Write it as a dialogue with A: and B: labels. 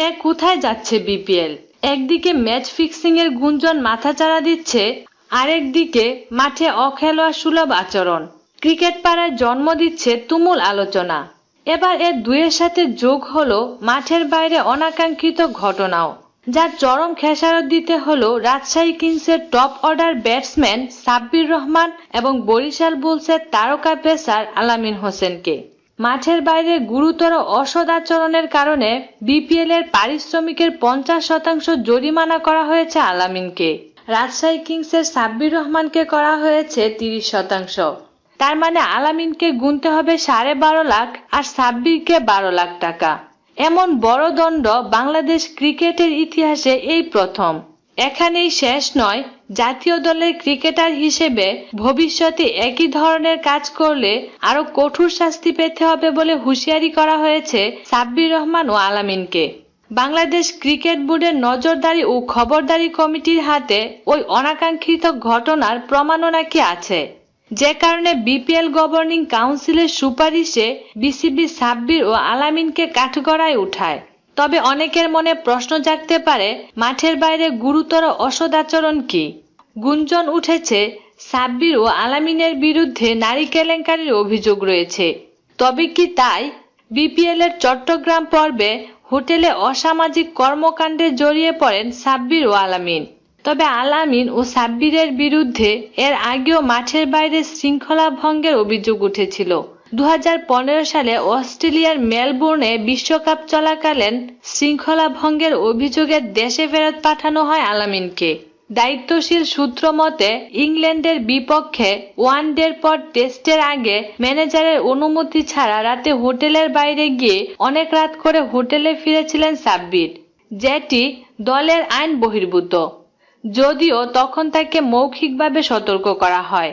A: এ কোথায় যাচ্ছে বিপিএল? একদিকে ম্যাচ ফিক্সিং এর গুঞ্জন মাথাচাড়া দিচ্ছে, আরেকদিকে মাঠে অখেলোয়া সুলভ আচরণ। ক্রিকেট পাড়ায় জন্ম দিচ্ছে তুমুল আলোচনা। এবার এর দুয়ের সাথে যোগ হলো মাঠের বাইরে অনাকাঙ্ক্ষিত ঘটনাও যার চরম খেসারত দিতে হলো রাজশাহী কিংসের top order batsman Sabbir Rahman এবং বরিশাল বুলসের তারকা পেসার আলামিন হোসেনকে। মাঠের বাইরে গুরুতর অসদাচরণের কারণে বিপিএল এর পারিশ্রমিকের পঞ্চাশ শতাংশ জরিমানা করা হয়েছে আলামিনকে। রাজশাহী কিংসের সাব্বির রহমানকে করা হয়েছে তিরিশ শতাংশ। তার মানে আলামিনকে গুনতে হবে সাড়ে বারো লাখ আর সাব্বিরকে বারো লাখ টাকা। এমন বড় দণ্ড বাংলাদেশ ক্রিকেটের ইতিহাসে এই প্রথম। এখানেই শেষ নয় জাতীয় দলের ক্রিকেটার হিসেবে ভবিষ্যতে একই ধরনের কাজ করলে আরও কঠোর শাস্তি পেতে হবে বলে হুঁশিয়ারি করা হয়েছে সাব্বির রহমান ও আলামিনকে। বাংলাদেশ ক্রিকেট বোর্ডের নজরদারি ও খবরদারি কমিটির হাতে ওই অনাকাঙ্ক্ষিত ঘটনার প্রমাণও নাকি আছে। যে কারণে বিপিএল গভর্নিং কাউন্সিলের সুপারিশে বিসিবি সাব্বির ও আলামিনকে কাঠগড়ায় উঠায়। তবে অনেকের মনে প্রশ্ন জাগতে পারে, মাঠের বাইরে গুরুতর অসদাচরণ কি? গুঞ্জন উঠেছে, সাব্বির ও আলামিনের বিরুদ্ধে নারী কেলেঙ্কারির অভিযোগ রয়েছে। তবে কি তাই? বিপিএল এর চট্টগ্রাম পর্বে হোটেলে অসামাজিক কর্মকাণ্ডে জড়িয়ে পড়েন সাব্বির ও আলামিন। তবে আলামিন ও সাব্বিরের বিরুদ্ধে এর আগেও মাঠের বাইরে শৃঙ্খলা ভঙ্গের অভিযোগ উঠেছিল। দু হাজার পনেরো সালে অস্ট্রেলিয়ার মেলবোর্নে বিশ্বকাপ চলাকালীন শৃঙ্খলা ভঙ্গের অভিযোগে দেশে ফেরত পাঠানো হয় আলামিনকে। দায়িত্বশীল সূত্র মতে, ইংল্যান্ডের বিপক্ষে ওয়ানডের পর টেস্টের আগে ম্যানেজারের অনুমতি ছাড়া রাতে হোটেলের বাইরে গিয়ে অনেক রাত করে হোটেলে ফিরেছিলেন সাব্বির, যেটি দলের আইন বহির্ভূত, যদিও তখন তাকে মৌখিকভাবে সতর্ক করা হয়।